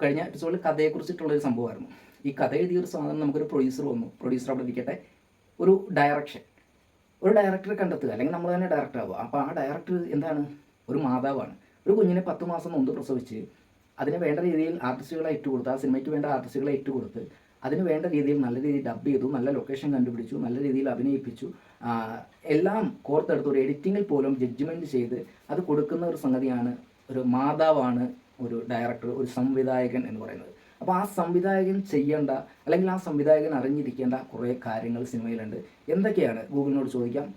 കഴിഞ്ഞ എപ്പിസോഡിൽ കഥയെക്കുറിച്ചിട്ടുള്ളൊരു സംഭവമായിരുന്നു. ഈ കഥ എഴുതിയ ഒരു സാധനം നമുക്കൊരു പ്രൊഡ്യൂസർ വന്നു. പ്രൊഡ്യൂസർ അവിടെ ഇരിക്കട്ടെ. ഒരു ഡയറക്ഷൻ ഒരു ഡയറക്ടറെ കണ്ടെത്തുക. അല്ലെങ്കിൽ നമ്മൾ തന്നെ ഡയറക്ടർ ആവുക. അപ്പോൾ ആ ഡയറക്ടർ എന്താണ്? ഒരു മാതാവാണ്. ഒരു കുഞ്ഞിനെ പത്ത് മാസം മുമ്പ് പ്രസവിച്ച് അതിന് വേണ്ട രീതിയിൽ ആർട്ടിസ്റ്റുകളെ ഇട്ട് കൊടുത്ത് ആ സിനിമയ്ക്ക് വേണ്ട ആർട്ടിസ്റ്റുകളെ ഇട്ട് കൊടുത്ത് അതിന് വേണ്ട രീതിയിൽ നല്ല രീതിയിൽ ഡബ് ചെയ്തു നല്ല ലൊക്കേഷൻ കണ്ടുപിടിച്ചു നല്ല രീതിയിൽ അഭിനയിപ്പിച്ചു. എല്ലാം കോർത്തെടുത്ത് ഒരു എഡിറ്റിങ്ങിൽ പോലും ജഡ്ജ്മെന്റ് ചെയ്ത് അത് കൊടുക്കുന്ന ഒരു സംഗതിയാണ് ഒരു മാതാവാണ് ഒരു ഡയറക്ടർ ഒരു സംവിധായകൻ എന്ന് പറയുന്നത്. അപ്പോൾ ആ സംവിധായകൻ ചെയ്യേണ്ട അല്ലെങ്കിൽ ആ സംവിധായകൻ അറിഞ്ഞിരിക്കേണ്ട കുറേ കാര്യങ്ങൾ സിനിമയിലുണ്ട്. എന്തൊക്കെയാണ്? ഗൂഗിളിനോട് ചോദിക്കാം.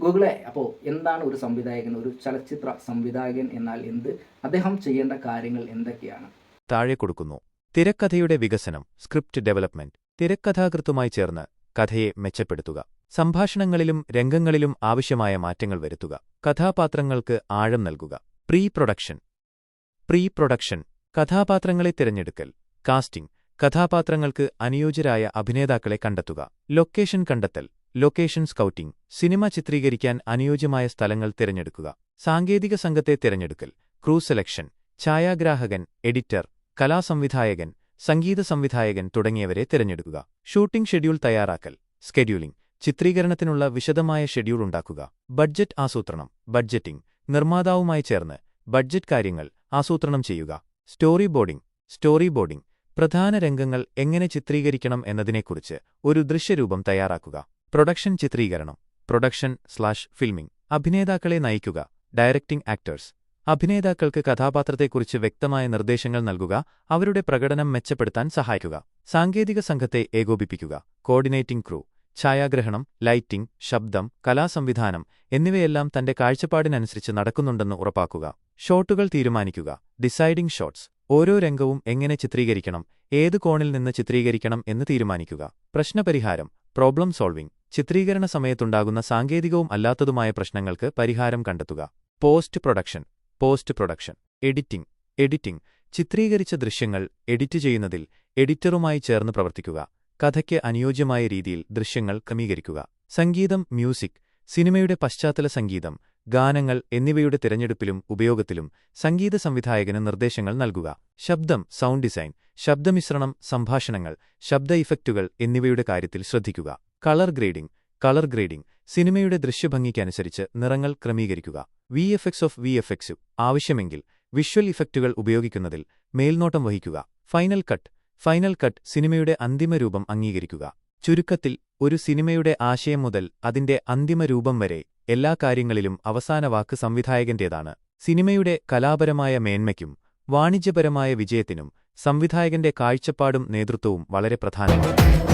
ഗൂഗിളെ അപ്പോൾ എന്താണ് ഒരു സംവിധായകൻ ഒരു ചലച്ചിത്ര സംവിധായകൻ എന്നാൽ എന്ത്? അദ്ദേഹം ചെയ്യേണ്ട കാര്യങ്ങൾ എന്തൊക്കെയാണ്? താഴെ കൊടുക്കുന്നു. തിരക്കഥയുടെ വികസനം സ്ക്രിപ്റ്റ് ഡെവലപ്മെന്റ്. തിരക്കഥാകൃത്തുമായി ചേർന്ന് കഥയെ മെച്ചപ്പെടുത്തുക. സംഭാഷണങ്ങളിലും രംഗങ്ങളിലും ആവശ്യമായ മാറ്റങ്ങൾ വരുത്തുക. കഥാപാത്രങ്ങൾക്ക് ആഴം നൽകുക. പ്രീ പ്രൊഡക്ഷൻ പ്രീ പ്രൊഡക്ഷൻ കഥാപാത്രങ്ങളെ തിരഞ്ഞെടുക്കൽ കാസ്റ്റിംഗ് കഥാപാത്രങ്ങൾക്ക് അനുയോജ്യരായ അഭിനേതാക്കളെ കണ്ടെത്തുക ലൊക്കേഷൻ കണ്ടെത്തൽ ലൊക്കേഷൻ സ്കൗട്ടിംഗ് സിനിമ ചിത്രീകരിക്കാൻ അനുയോജ്യമായ സ്ഥലങ്ങൾ തിരഞ്ഞെടുക്കുക സാങ്കേതിക സംഘത്തെ തിരഞ്ഞെടുക്കൽ ക്രൂ സെലക്ഷൻ ഛായാഗ്രാഹകൻ എഡിറ്റർ കലാസംവിധായകൻ സംഗീത സംവിധായകൻ തുടങ്ങിയവരെ തിരഞ്ഞെടുക്കുക ഷൂട്ടിംഗ് ഷെഡ്യൂൾ തയ്യാറാക്കൽ സ്കെഡ്യൂളിംഗ് ചിത്രീകരണത്തിനുള്ള വിശദമായ ഷെഡ്യൂൾ ഉണ്ടാക്കുക ബഡ്ജറ്റ് ആസൂത്രണം ബഡ്ജറ്റിംഗ് നിർമ്മാതാവുമായി ചേർന്ന് ബഡ്ജറ്റ് കാര്യങ്ങൾ ആസൂത്രണം ചെയ്യുക. സ്റ്റോറി ബോർഡിംഗ് സ്റ്റോറി ബോർഡിംഗ് പ്രധാന രംഗങ്ങൾ എങ്ങനെ ചിത്രീകരിക്കണം എന്നതിനെക്കുറിച്ച് ഒരു ദൃശ്യരൂപം തയ്യാറാക്കുക. പ്രൊഡക്ഷൻ ചിത്രീകരണം. Production slash filming. അഭിനേതാക്കളെ നയിക്കുക. Directing actors. അഭിനേതാക്കൾക്ക് കഥാപാത്രത്തെക്കുറിച്ച് വ്യക്തമായ നിർദ്ദേശങ്ങൾ നൽകുക. അവരുടെ പ്രകടനം മെച്ചപ്പെടുത്താൻ സഹായിക്കുക. സാങ്കേതിക സംഘത്തെ ഏകോപിപ്പിക്കുക. Coordinating crew. ഛായാഗ്രഹണം ലൈറ്റിംഗ് ശബ്ദം കലാസംവിധാനം എന്നിവയെല്ലാം തന്റെ കാഴ്ചപ്പാടിനനുസരിച്ച് നടക്കുന്നുണ്ടെന്ന് ഉറപ്പാക്കുക. ഷോട്ടുകൾ തീരുമാനിക്കുക. Deciding shots. ഓരോ രംഗവും എങ്ങനെ ചിത്രീകരിക്കണം ഏത് കോണിൽ നിന്ന് ചിത്രീകരിക്കണം എന്ന് തീരുമാനിക്കുക. പ്രശ്നപരിഹാരം. Problem solving. ചിത്രീകരണ സമയത്തുണ്ടാകുന്ന സാങ്കേതികവും അല്ലാത്തതുമായ പ്രശ്നങ്ങൾക്ക് പരിഹാരം കണ്ടെത്തുക. Post production. Post production. Editing. Editing. ചിത്രീകരിച്ച ദൃശ്യങ്ങൾ എഡിറ്റ് ചെയ്യുന്നതിൽ എഡിറ്ററുമായി ചേർന്ന് പ്രവർത്തിക്കുക. കഥയ്ക്ക് അനുയോജ്യമായ രീതിയിൽ ദൃശ്യങ്ങൾ ക്രമീകരിക്കുക. സംഗീതം മ്യൂസിക് സിനിമയുടെ പശ്ചാത്തല സംഗീതം ഗാനങ്ങൾ എന്നിവയുടെ തിരഞ്ഞെടുപ്പിലും ഉപയോഗത്തിലും സംഗീത സംവിധായകന് നിർദ്ദേശങ്ങൾ നൽകുക. ശബ്ദം സൗണ്ട് ഡിസൈൻ ശബ്ദമിശ്രണം സംഭാഷണങ്ങൾ ശബ്ദ ഇഫക്റ്റുകൾ എന്നിവയുടെ കാര്യത്തിൽ ശ്രദ്ധിക്കുക. കളർ ഗ്രേഡിംഗ് കളർ ഗ്രേഡിംഗ് സിനിമയുടെ ദൃശ്യഭംഗിക്കനുസരിച്ച് നിറങ്ങൾ ക്രമീകരിക്കുക. V F of V F ആവശ്യമെങ്കിൽ വിഷ്വൽ ഇഫക്റ്റുകൾ ഉപയോഗിക്കുന്നതിൽ മേൽനോട്ടം വഹിക്കുക. ഫൈനൽ കട്ട് ഫൈനൽ കട്ട് സിനിമയുടെ അന്തിമരൂപം അംഗീകരിക്കുക. ചുരുക്കത്തിൽ ഒരു സിനിമയുടെ ആശയം മുതൽ അതിന്റെ അന്തിമരൂപം വരെ എല്ലാ കാര്യങ്ങളിലും അവസാന വാക്ക് സംവിധായകന്റേതാണ്. സിനിമയുടെ കലാപരമായ മേന്മയ്ക്കും വാണിജ്യപരമായ വിജയത്തിനും സംവിധായകന്റെ കാഴ്ചപ്പാടും നേതൃത്വവും വളരെ പ്രധാനമാണ്.